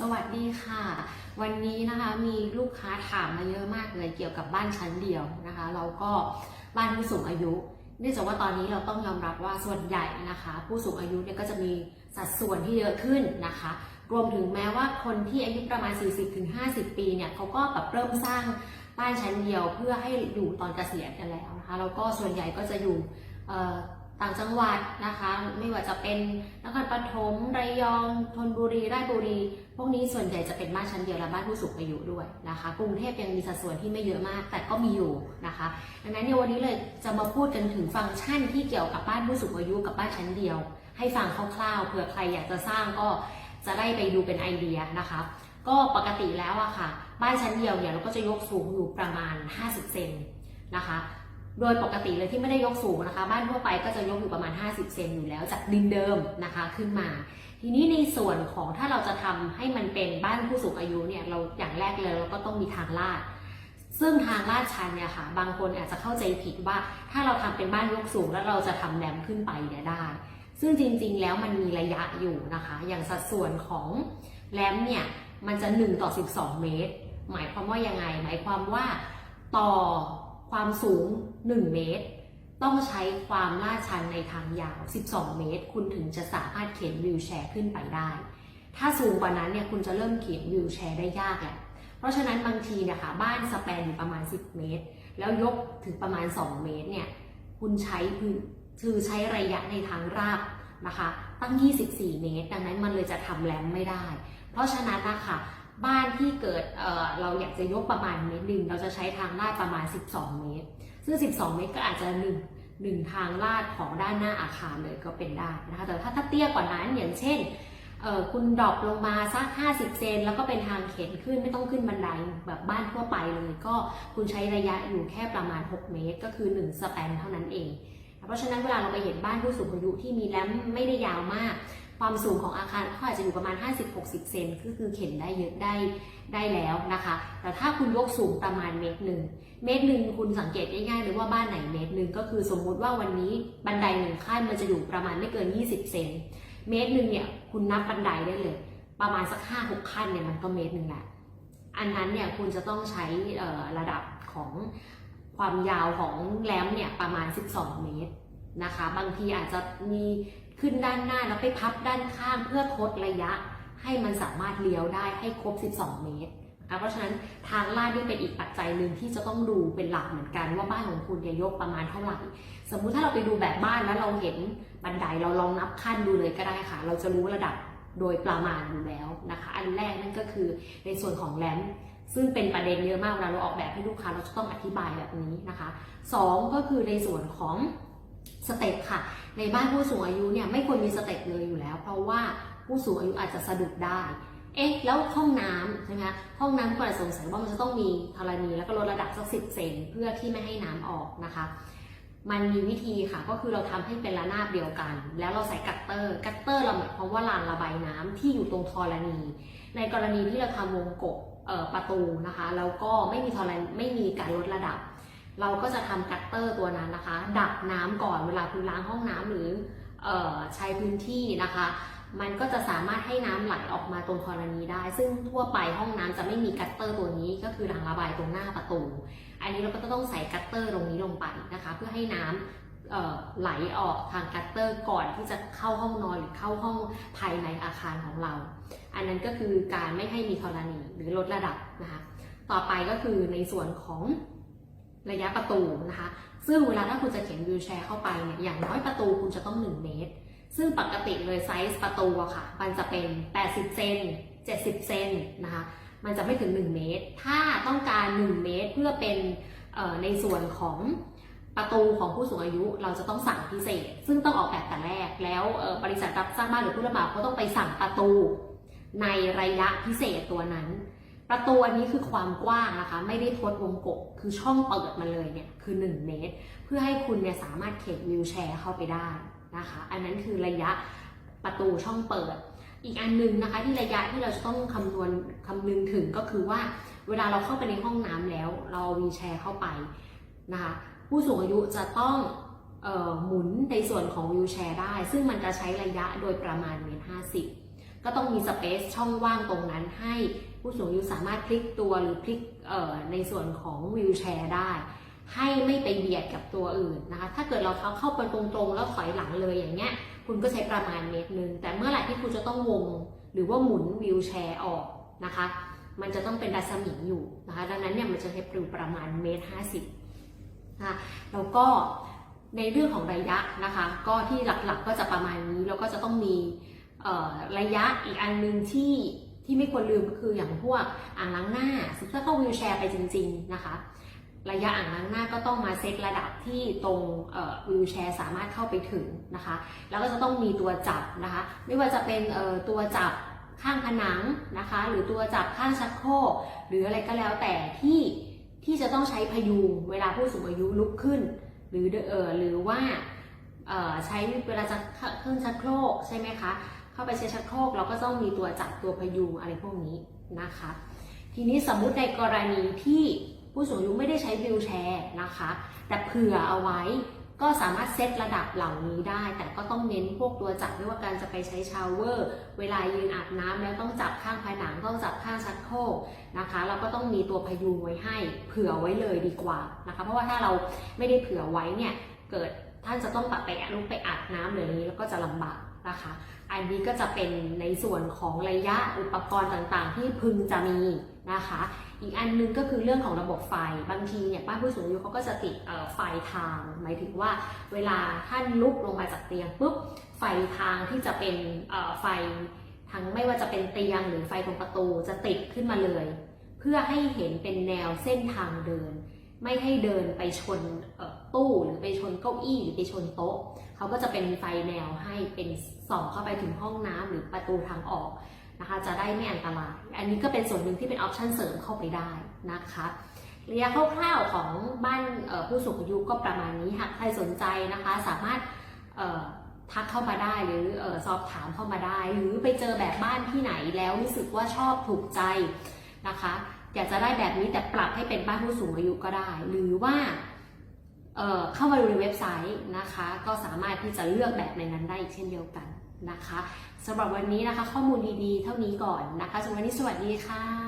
สวัสดีค่ะ วันนี้นะคะมีลูกค้าถามมาเยอะมากเลยเกี่ยวกับบ้านชั้นเดียวนะคะเราก็บ้านผู้สูงอายุเนื่องจากว่าตอนนี้เราต้องยอมรับว่าส่วนใหญ่นะคะ ผู้สูงอายุเนี่ยก็จะมีสัดส่วนที่เยอะขึ้นนะคะ รวมถึงแม้ว่าคนที่อายุประมาณ 40-50 ปีเนี่ยเขาก็แบบเริ่มสร้างบ้านชั้นเดียวเพื่อให้อยู่ตอนเกษียณกันแล้วนะคะแล้วก็ส่วนใหญ่ก็จะอยู่ ต่างจังหวัดนะคะ ไม่ว่าจะเป็นนครปฐมระยองธนบุรีราชบุรี พวกนี้ส่วนใหญ่จะเป็นบ้านชั้นเดียวและบ้านผู้สูงอายุด้วยนะคะ กรุงเทพยังมีสัดส่วนที่ไม่เยอะมาก แต่ก็มีอยู่นะคะดังนั้นเนี่ยวันนี้เลยจะมาพูดกันถึงฟังก์ชันที่เกี่ยวกับบ้านผู้สูงอายุกับบ้านชั้นเดียว ให้ฟังคร่าวๆเผื่อใครอยากจะสร้างก็จะได้ไปดูเป็นไอเดียนะคะ ก็ปกติแล้วอะค่ะ บ้านชั้นเดียวเนี่ยเราก็จะยกสูงอยู่ประมาณ 50 เซนนะคะ โดยปกติเลยที่ไม่ได้ยกสูงนะคะ บ้านทั่วไปก็จะยกอยู่ประมาณ 50 เซนอยู่แล้วจากดินเดิมนะคะขึ้นมา ทีนี้ในส่วนของถ้าเราจะทำให้มันเป็นบ้านผู้สูงอายุเนี่ยเราอย่างแรกเลยเราก็ต้องมีทางลาด ซึ่งทางลาดชันเนี่ยค่ะ บางคนอาจจะเข้าใจผิดว่า ถ้าเราทำเป็นบ้านยกสูงแล้วเราจะทำแรมขึ้นไปเนี่ยได้ ซึ่งจริงๆแล้วมันมีระยะอยู่นะคะ อย่างสัดส่วนของแรมเนี่ยมันจะ1ต่อ12 เมตร หมายความว่ายังไง หมายความว่าต่อ ความสูง 1 เมตร ต้องใช้ความลาดชันในทางยาว 12 เมตร คุณถึงจะสามารถเข็นวิวแชร์ขึ้นไปได้ ถ้าสูงกว่านั้นเนี่ยคุณจะเริ่มเข็นวิวแชร์ได้ยากแหละเพราะฉะนั้นบางทีเนี่ยค่ะบ้านสแปนอยู่ประมาณ 10 เมตร แล้วยกถึงประมาณ 2 เมตรเนี่ยคุณใช้พื้นคือใช้ระยะในทางราบนะคะ ตั้ง 24 เมตร ดังนั้นมันเลยจะทำแรมไม่ได้ เพราะฉะนั้นนะคะ บ้านที่เกิดเเราอยากจะยกประมาณเมตรหนึ่งเราจะใช้ทางลาดประมาณ 12 เมตร ซึ่ง 12 เมตรก็อาจจะหนึ่งหนึ่งทางลาดของด้านหน้าอาคารเลยก็เป็นได้นะคะ แต่ถ้าถ้าเตี้ยกว่านั้นอย่างเช่นคุณดรอปลงมาสัก 50 เซนแล้วก็เป็นทางเข็นขึ้นไม่ต้องขึ้นบันไดแบบบ้านทั่วไปเลย ก็คุณใช้ระยะอยู่แค่ประมาณ 6 เมตร ก็คือ 1 สแปนเท่านั้นเอง เพราะฉะนั้นเวลาเราไปเห็นบ้านผู้สูงอายุที่มีแรมไม่ได้ยาวมาก ความสูงของอาคารก็อาจจะอยู่ประมาณ 50-60 เซนก็คือเข็นได้เยอะได้ได้แล้วนะคะ แต่ถ้าคุณยกสูงประมาณเมตรหนึ่งเมตรหนึ่งคุณสังเกตง่ายๆเลยว่าบ้านไหนเมตรหนึ่งก็คือสมมุติว่าวันนี้บันไดหนึ่งขั้นมันจะอยู่ประมาณไม่เกิน 20 เซนเมตรหนึ่งเนี่ยคุณนับบันไดได้เลย ประมาณสัก5 6ขั้นเนี่ยมันก็เมตรหนึ่งแหละอันนั้นเนี่ยคุณจะต้องใช้ระดับของ ความยาวของแรมเนี่ยประมาณ 12 เมตรนะคะ บางทีอาจจะมีขึ้นด้านหน้าแล้วไปพับด้านข้างเพื่อทดระยะ ให้มันสามารถเลี้ยวได้ให้ครบ 12 เมตรนะคะเพราะฉะนั้นทางลาดนี่เป็นอีกปัจจัยหนึ่งที่จะต้องดูเป็นหลักเหมือนกันว่าบ้านของคุณเนี่ยยกประมาณเท่าไหร่ สมมุติถ้าเราไปดูแบบบ้านแล้วเราเห็นบันไดเราลองนับขั้นดูเลยก็ได้ค่ะ เราจะรู้ระดับโดยประมาณอยู่แล้วนะคะ อันแรกนั่นก็คือในส่วนของแรม ซึ่งเป็นประเด็นเยอะมากเวลาเราออกแบบให้ลูกค้าเราจะต้องอธิบายแบบนี้นะคะสองก็คือในส่วนของสเต็ปค่ะ ในบ้านผู้สูงอายุเนี่ยไม่ควรมีสเต็ปเลยอยู่แล้ว เพราะว่าผู้สูงอายุอาจจะสะดุดได้ เอ๊ะ แล้วห้องน้ำใช่ไหมคะห้องน้ำก็อาจจะสงสัยว่ามันจะต้องมีธรณีแล้วก็ลดระดับสักสิบเซนเพื่อที่ไม่ให้น้ำออกนะคะ มันมีวิธีค่ะ ก็คือเราทำให้เป็นระนาบเดียวกัน แล้วเราใส่กัตเตอร์ กัตเตอร์เราหมายความว่ารางระบายน้ำที่อยู่ตรงธรณี ในกรณีที่เราทำวงกบประตูนะคะ แล้วก็ไม่มีธรณีไม่มีการลดระดับ เราก็จะทำกัตเตอร์ตัวนั้นนะคะ ดักน้ำก่อนเวลาคุณล้างห้องน้ำหรือออใช้พื้นที่นะคะ มันก็จะสามารถให้น้ำไหลออกมาตรงธรณีได้ ซึ่งทั่วไปห้องน้ำจะไม่มีกัตเตอร์ตัวนี้ก็คือรางระบายตรงหน้าประตู อันนี้เราก็จะต้องใส่กัตเตอร์ตรงนี้ลงไปนะคะ เพื่อให้น้ำ ไหลออกทางกัตเตอร์ก่อนที่จะเข้าห้องนอนหรือเข้าห้องภายในอาคารของเรา อันนั้นก็คือการไม่ให้มีธรณีหรือลดระดับนะคะต่อไปก็คือในส่วนของระยะประตูนะคะ ซึ่งเวลาถ้าคุณจะเข็นวิวแชร์เข้าไปเนี่ยอย่างน้อยประตูคุณจะต้อง 1 เมตร ซึ่งปกติเลยไซส์ประตูอะค่ะ มันจะเป็น 80 เซน 70 เซนนะคะ มันจะไม่ถึง 1 เมตร ถ้าต้องการ 1 เมตรเพื่อเป็นในส่วนของ ประตูของผู้สูงอายุเราจะต้องสั่งพิเศษ ซึ่งต้องออกแบบแต่แรก แล้วบริษัทรับสร้างบ้านหรือผู้รับเหมาก็ต้องไปสั่งประตูในระยะพิเศษตัวนั้น ประตูอันนี้คือความกว้างนะคะ ไม่ได้ทดวงกบคือช่องเปิดมาเลยเนี่ยคือ 1 เมตร เพื่อให้คุณเนี่ยสามารถเข็นวิวแชร์เข้าไปได้นะคะ อันนั้นคือระยะประตูช่องเปิด อีกอันหนึงนะคะที่ระยะที่เราจะต้องคำนวณคำนึงถึงก็คือว่า เวลาเราเข้าไปในห้องน้ำแล้ว เราวีแชร์เข้าไปนะคะ ผู้สูงอายุจะต้องออหมุนในส่วนของวิวแชร์ได้ ซึ่งมันจะใช้ระยะโดยประมาณเมตรห้าสิบก็ต้องมีสเปซช่องว่างตรงนั้นให้ผู้สูงอายุสามารถพลิกตัวหรือพลิกในส่วนของวีลแชร์ได้ ให้ไม่ไปเบียดกับตัวอื่นนะคะ ถ้าเกิดเราเขาเข้าไปตรงๆ แล้วถอยหลังเลยอย่างเงี้ย คุณก็ใช้ประมาณเมตรหนึ่งแต่เมื่อไหร่ที่คุณจะต้องวง หรือว่าหมุนวีลแชร์ออกนะคะ มันจะต้องเป็นรัศมีอยู่นะคะ ดังนั้นเนี่ยมันจะใช้ปริวประมาณเมตรห้าสิบ นะแล้วก็ในเรื่องของระยะนะคะ ก็ที่หลักๆก็จะประมาณนี้แล้วก็จะต้องมีระยะอีกอันหนึ่งที่ที่ไม่ควรลืมก็คืออย่างพวกอ่างล้างหน้าสมมติถ้าเข้าวีลแชร์ไปจริง ๆนะคะ ระยะอ่างล้างหน้าก็ต้องมาเซตระดับที่ตรงวีลแชร์สามารถเข้าไปถึงนะคะ แล้วก็จะต้องมีตัวจับนะคะ ไม่ว่าจะเป็นตัวจับข้างผนังนะคะ หรือตัวจับข้างชักโครกหรืออะไรก็แล้วแต่ที่ ที่จะต้องใช้พยุงเวลาผู้สูงอายุลุกขึ้น หรือเออหรือว่าใช้เวลาจะเครื่องชักโครกใช่ไหมคะเข้าไปใช้ชักโครกเราก็ต้องมีตัวจับตัวพยุงอะไรพวกนี้นะคะ ทีนี้สมมุติในกรณีที่ผู้สูงอายุไม่ได้ใช้วิวแชร์นะคะ แต่เผื่อเอาไว้ ก็สามารถเซตระดับเหล่านี้ได้ แต่ก็ต้องเน้นพวกตัวจับไม่ว่าการจะไปใช้ชาวเวอร์ เวลายืนอาบน้ำแล้วต้องจับข้างผนังต้องจับข้างชักโครกนะคะแล้วก็ต้องมีตัวพยุงไว้ให้เผื่อไว้เลยดีกว่านะคะ เพราะว่าถ้าเราไม่ได้เผื่อไว้เนี่ยเกิดท่านจะต้องแบบไปลุกไปอาบน้ำหรืออะไรนี้แล้วก็จะลำบากนะคะอันนี้ก็จะเป็นในส่วนของระยะอุปกรณ์ต่างๆ ที่พึงจะมี นะคะ อีกอันหนึงก็คือเรื่องของระบบไฟ บางทีเนี่ยบ้านผู้สูงอายุเขาก็จะติดไฟทาง หมายถึงว่าเวลาท่านลุกลงมาจากเตียงปุ๊บไฟทางที่จะเป็นไฟทั้งไม่ว่าจะเป็นเตียงหรือไฟตรงประตูจะติดขึ้นมาเลย เพื่อให้เห็นเป็นแนวเส้นทางเดิน ไม่ให้เดินไปชนตู้หรือไปชนเก้าอี้หรือไปชนโต๊ะ เขาก็จะเป็นไฟแนวให้เป็นส่องเข้าไปถึงห้องน้ำหรือประตูทางออก นะคะจะได้ไม่อันตราย อันนี้ก็เป็นส่วนหนึ่งที่เป็นออปชันเสริมเข้าไปได้นะคะระยะคร่าวๆของบ้านผู้สูงอายุก็ประมาณนี้หากใครสนใจนะคะสามารถทักเข้ามาได้หรืออสอบถามเข้ามาได้ หรือไปเจอแบบบ้านที่ไหนแล้วรู้สึกว่าชอบถูกใจนะคะอยากจะได้แบบนี้แต่ปรับให้เป็นบ้านผู้สูงอายุก็ได้ หรือว่าเเข้ามาดูในเว็บไซต์นะคะ ก็สามารถที่จะเลือกแบบในนั้นได้อีกเช่นเดียวกันนะคะ สำหรับวันนี้นะคะ ข้อมูลดีๆ เท่านี้ก่อนนะคะสำหรับวันนี้สวัสดีค่ะ